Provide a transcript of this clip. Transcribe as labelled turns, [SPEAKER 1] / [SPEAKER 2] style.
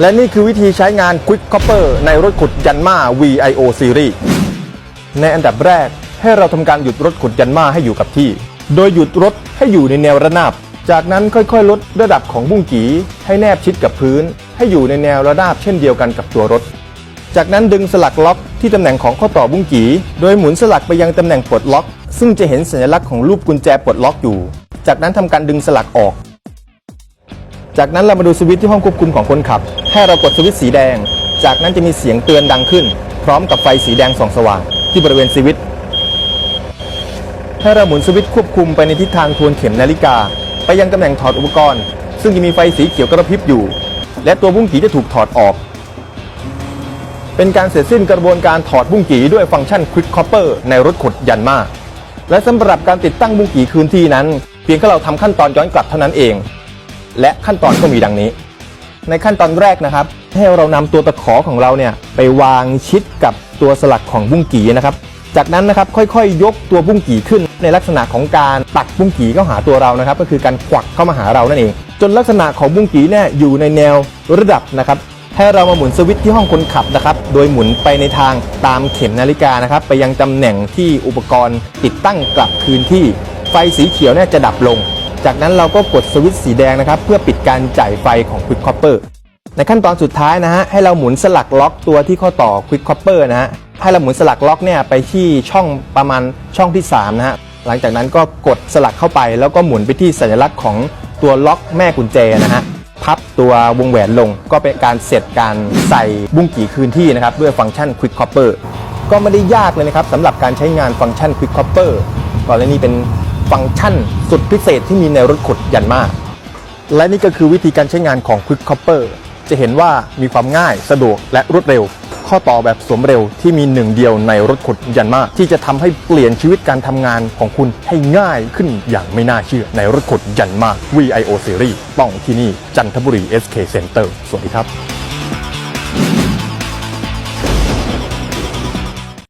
[SPEAKER 1] และนี่คือวิธีใช้งาน Quick Copper ในรถขุดยันมา VIO Series ในอันดับแรกให้เราทำการหยุดรถขุดยันมาให้อยู่กับที่ โดยหยุดรถให้อยู่ในแนวระนาบ จากนั้นค่อยๆ ลดระดับของบุ้งกีให้แนบชิดกับพื้น ให้อยู่ในแนวระนาบเช่นเดียวกันกับตัวรถ จากนั้นดึงสลักล็อกที่ตำแหน่งของข้อต่อบุ้งกีโดยหมุนสลักไปยังตำแหน่งปลดล็อก ซึ่งจะเห็นสัญลักษณ์ของรูปกุญแจปลดล็อกอยู่ จากนั้นทำการดึงสลักออก จากนั้นเรามาดูสวิตช์ที่ห้องควบคุมของคนขับ ให้เรากดสวิตช์สีแดง จากนั้นจะมีเสียงเตือนดังขึ้น พร้อมกับไฟสีแดงส่องสว่างที่บริเวณสวิตช์ให้เราหมุนสวิตช์ควบคุมไปในทิศทางทวนเข็มนาฬิกา ไปยังตำแหน่งถอดอุปกรณ์ ซึ่งจะมีไฟสีเขียวกระพริบอยู่ และตัวบุ้งกีจะถูกถอดออก เป็นการเสร็จสิ้นกระบวนการถอดบุ้งกีด้วยฟังก์ชัน Quick Copper ในรถขดยันมาและสำหรับการติดตั้งบุ้งกีคืนที่นั้น เพียงแค่เราทำขั้นตอนย้อนกลับเท่านั้นเอง และขั้นตอนก็มีดังนี้ ในขั้นตอนแรกนะครับ ให้เรานำตัวตะขอของเราเนี่ยไปวางชิดกับตัวสลักของบุ้งกีนะครับ จากนั้นนะครับค่อยๆยกตัวบุ้งกีขึ้น ในลักษณะของการตักบุ้งกีเข้าหาตัวเรานะครับ ก็คือการควักเข้ามาหาเรานั่นเอง จนลักษณะของบุ้งกีเนี่ยอยู่ในแนวระดับนะครับให้เรามาหมุนสวิตช์ที่ห้องคนขับนะครับ โดยหมุนไปในทางตามเข็มนาฬิกานะครับ ไปยังตำแหน่งที่อุปกรณ์ติดตั้งกลับคืนที่ ไฟสีเขียวเนี่ยจะดับลง จากนั้นเราก็กดสวิตช์สีแดงนะครับเพื่อปิดการจ่ายไฟของ Quick Copper ในขั้นตอนสุดท้ายนะฮะให้เราหมุนสลักล็อกตัวที่ข้อต่อ Quick Copper นะฮะให้เราหมุนสลักล็อกเนี่ยไปที่ช่องประมาณช่องที่3นะฮะหลังจากนั้นก็กดสลักเข้าไป แล้วก็หมุนไปที่สัญลักษณ์ของตัวล็อกแม่กุญแจนะฮะพับตัววงแหวนลงก็เป็นการเสร็จการใส่บุ้งกี่คืนที่นะครับด้วยฟังก์ชัน Quick Copper ก็ไม่ได้ยากเลยนะครับสำหรับการใช้งานฟังก์ชัน Quick Copper ก็และนี่เป็น ฟังก์ชันสุดพิเศษที่มีในรถขุดยันมากและนี่ก็คือวิธีการใช้งานของ Quick Copper จะเห็นว่ามีความง่ายสะดวกและรวดเร็ว ข้อต่อแบบสวมเร็วที่มีหนึ่งเดียวในรถขุดยันมาที่จะทำให้เปลี่ยนชีวิตการทำงานของคุณให้ง่ายขึ้นอย่างไม่น่าเชื่อในรถขุดยันมา VIO Series ต้องที่นี่จันทบุรี SK Center สวัสดีครับ